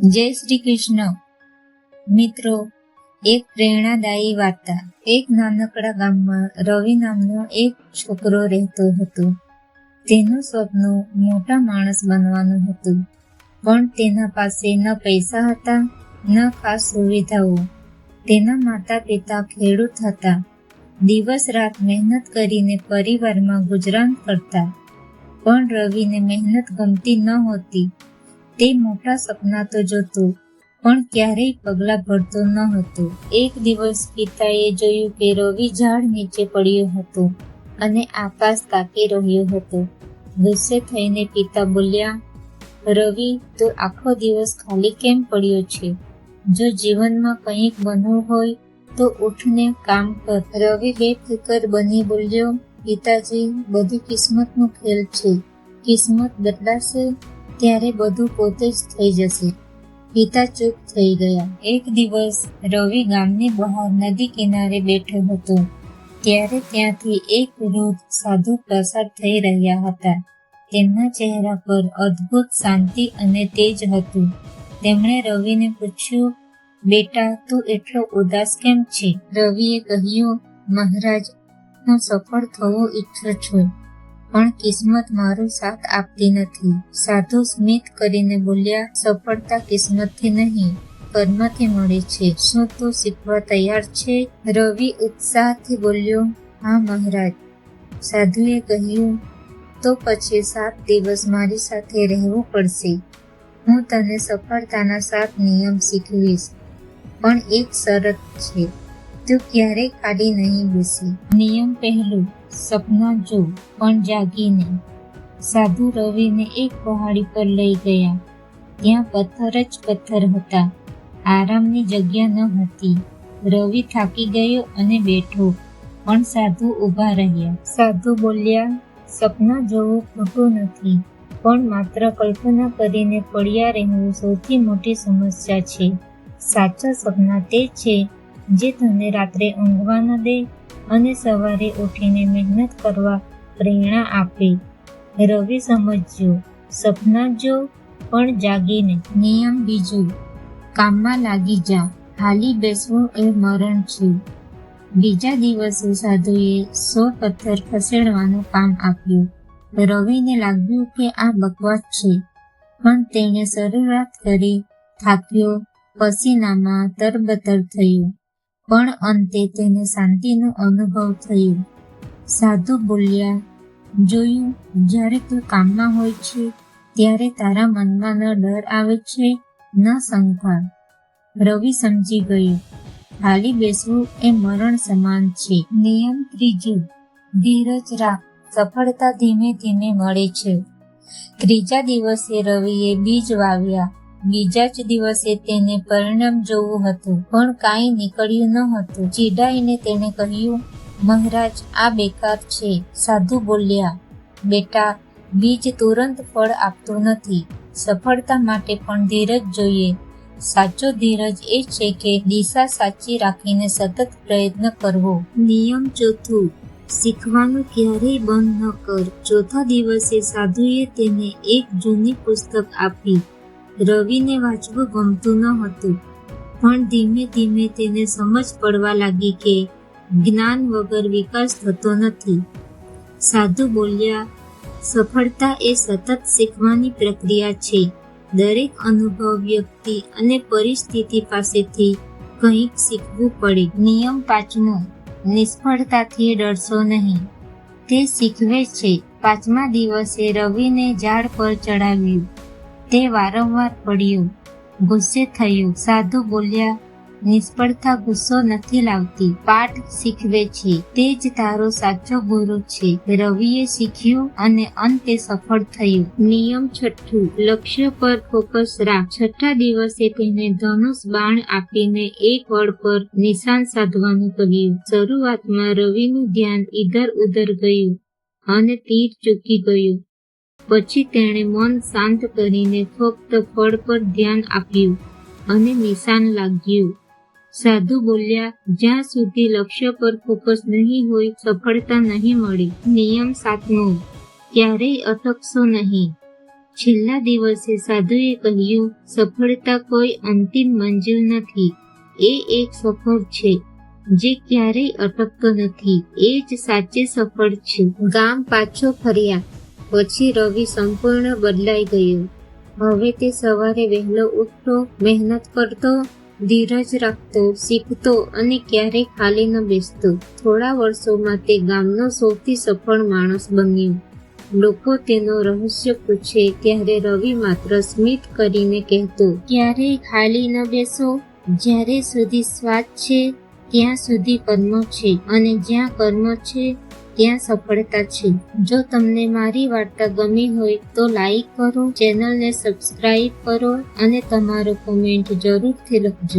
જય શ્રી કૃષ્ણ. મિત્રો, એક પ્રેરણાદાયી વાર્તા. એક નાનકડા ગામમાં રવિ નામનો એક છોકરો રહેતો હતો. તેનું સ્વપ્ન મોટા માણસ બનવાનું હતું. પણ તેના પાસે ન પૈસા હતા, ન ખાસ સુવિધાઓ. તેના માતા પિતા ખેડૂત હતા. દિવસ રાત મહેનત કરીને પરિવારમાં ગુજરાન કરતા પણ રવિને મહેનત ગમતી ન હોતી. તે મોટા સપના તો જોતું, પણ ક્યારેય પગલા ભરતો ન હતો. એક દિવસ પિતાએ જોયું કે રવિ ઝાડ નીચે પડ્યો હતો અને આકાશ તાકી રહ્યો હતો. ગુસ્સે થઈને પિતા બોલ્યા, રવિ, તો આખો દિવસ ખાલી કેમ પડ્યો છે? જો જીવનમાં કંઈક બનવું હોય, તો ઉઠને કામ કર. રવિ બેફિકર બની બોલ્યો, પિતાજી, બધી કિસ્મતનો ખેલ છે. કિસ્મત બદલાશે ત્યારે બધું પોતે જ થઈ જશે. પિતા ચૂપ થઈ ગયા. એક દિવસ રવિ ગામની બહાર નદી કિનારે બેઠો હતો. ત્યારે ત્યાંથી એક વૃદ્ધ સાધુ પસાર થઈ રહ્યા હતા. તેમના ચહેરા પર અદ્ભુત શાંતિ અને તેજ હતું. તેમણે રવિને પૂછ્યું, બેટા, તું એટલો ઉદાસ કેમ છે? રવિએ કહ્યું, મહારાજ, હું સફળ થવું ઈચ્છું છું. પણ કિસ્મત મારો સાથ આપતી નથી. સાધુ સ્મિત કરીને બોલ્યા, સફળતા કિસ્મતથી નહીં કર્મથી મળે છે. શું તું શીખવા તૈયાર છે? રવિ ઉત્સાહથી બોલ્યો, હા મહારાજ. સાધુએ કહ્યું, તો પછી સાત દિવસ મારી સાથે રહેવું પડશે. હું તને સફળતાના સાત નિયમ શીખવીશ. પણ એક શરત છે. તું ક્યારેય ખાલી નહીં બેસી. નિયમ પહેલું, સપના જો, પણ જાગીને. સાધુ રવિને એક પહાડી પર લઈ ગયા. ત્યાં પથ્થર જ પથ્થર હતા. આરામની જગ્યા ન હતી. રવિ થાકી ગયો અને બેઠો, પણ સાધુ ઊભા રહ્યા. સાધુ બોલ્યા, સપના જોવું ખોટું નથી, પણ માત્ર કલ્પના કરીને પડ્યા રહેવું સૌથી મોટી સમસ્યા છે. સાચા સપના તે છે જે તને રાત્રે ઊંઘવા ન દે અને સવારે ઉઠીને મહેનત કરવા પ્રેરણા આપે. રવિ સમજ્યો સપના જો પણ જાગીને નિયમ બીજું, કામમાં લાગી જા. હાલી બેસવું એ મરણ છે. બીજા દિવસે સાધુએ સો પથ્થર ખસેડવાનું કામ આપ્યું. રવિને લાગ્યું કે આ બકવાસ છે, પણ તેણે શરૂઆત કરી થાક્યો. પસીનામાં તરબતર થયું. પણ અંતે તેને શાંતિનો અનુભવ થયો. સાધુ બોલ્યા, જોયું, જ્યારે તું કામમાં હોય છે, ત્યારે તારા મનમાં ન ડર આવે છે, ન શંકા. રવિ સમજી ગયું ખાલી બેસવું એ મરણ સમાન છે. નિયમ ત્રીજું, ધીરજ રાખ, સફળતા ધીમે ધીમે મળે છે. ત્રીજા દિવસે રવિએ બીજ વાવ્યા. બીજા જ દિવસે તેને પરિણામ જોવું હતું, પણ કાંઈ નીકળ્યું ન હતું. ચીડાઈને તેને કહ્યું, મહારાજ, આ બેકાર છે. સાધુ બોલ્યા, બેટા, બીજ તુરંત ફળ આપતું નથી. સફળતા માટે પણ ધીરજ જોઈએ. સાચો ધીરજ એ છે કે દિશા સાચી રાખીને સતત પ્રયત્ન કરવો. નિયમ ચોથું, શીખવાનું ક્યારેય બંધ ન કર. ચોથા દિવસે સાધુએ તેને એક જૂની પુસ્તક આપી. રવિને વાંચવું ગમતું ન હતું. પણ ધીમે ધીમે તેને સમજ પડવા લાગી કે જ્ઞાન વગર વિકાસ થતો નથી. સાધુ બોલ્યા, સફળતા એ સતત શીખવાની પ્રક્રિયા છે. દરેક અનુભવ, વ્યક્તિ અને પરિસ્થિતિ પાસેથી કંઈક શીખવું પડે. નિયમ પાંચમો, નિષ્ફળતાથી ડરશો નહીં. તે શીખવે છે. પાંચમા દિવસે રવિને ઝાડ પર ચડાવ્યું. તે વારંવાર પડ્યો. ગુસ્સે થયું. સાધુ બોલ્યા, નિષ્ફળતા ગુસ્સો નથી લાવતી. પાઠ શીખવે છે. તે જ તારો સાચો ગુરુ છે. રવિએ શીખ્યું અને અંતે સફળ થયું. નિયમ છઠ્ઠું. લક્ષ્ય પર ફોકસ રાખ. છઠ્ઠા દિવસે તેને ધનુષ બાણ આપીને એક વળ પર નિશાન સાધવાનું કહ્યું. શરૂઆતમાં રવિનું ધ્યાન ઇધર ઉધર ગયું અને તીર ચૂકી ગયું. પછી તેણે મન શાંત કરીને ફક્ત ફળ પર ધ્યાન આપ્યું અને નિશાન લાગ્યું. સાધુ બોલ્યા, જ્યાં સુધી લક્ષ્ય પર ફોકસ નહીં હોય, સફળતા નહીં મળે. નિયમ સાતમો. ક્યારેય અટકશો નહીં. છેલ્લા દિવસે સાધુએ કહ્યું, સફળતા કોઈ અંતિમ મંજિલ નથી. એ એક સફળ છે, જે ક્યારેય અટકતો નથી. એ જ સાચે સફળ છે. ગામ પાછો ફર્યા. પછી રવિ સંપૂર્ણ બદલાઈ ગયો. હવે તે સવારે વહેલો ઉઠતો, મહેનત કરતો, ધીરજ રાખતો, શીખતો અને ક્યારેય ખાલી ન બેસતો. થોડા વર્ષોમાં તે ગામનો સૌથી સફળ માણસ બન્યો. લોકો તેનો રહસ્ય પૂછે, ત્યારે રવિ માત્ર સ્મિત કરીને કહેતો, ક્યારેય ખાલી ન બેસો. જ્યારે સુધી સ્વાદ છે ત્યાં સુધી કર્મ છે અને જ્યાં કર્મ છે, ત્યાં સફળતા છે. જો તમને મારી વાર્તા ગમી હોય તો લાઈક કરો, ચેનલને સબસ્ક્રાઈબ કરો અને તમારો કોમેન્ટ જરૂરથી લખજો.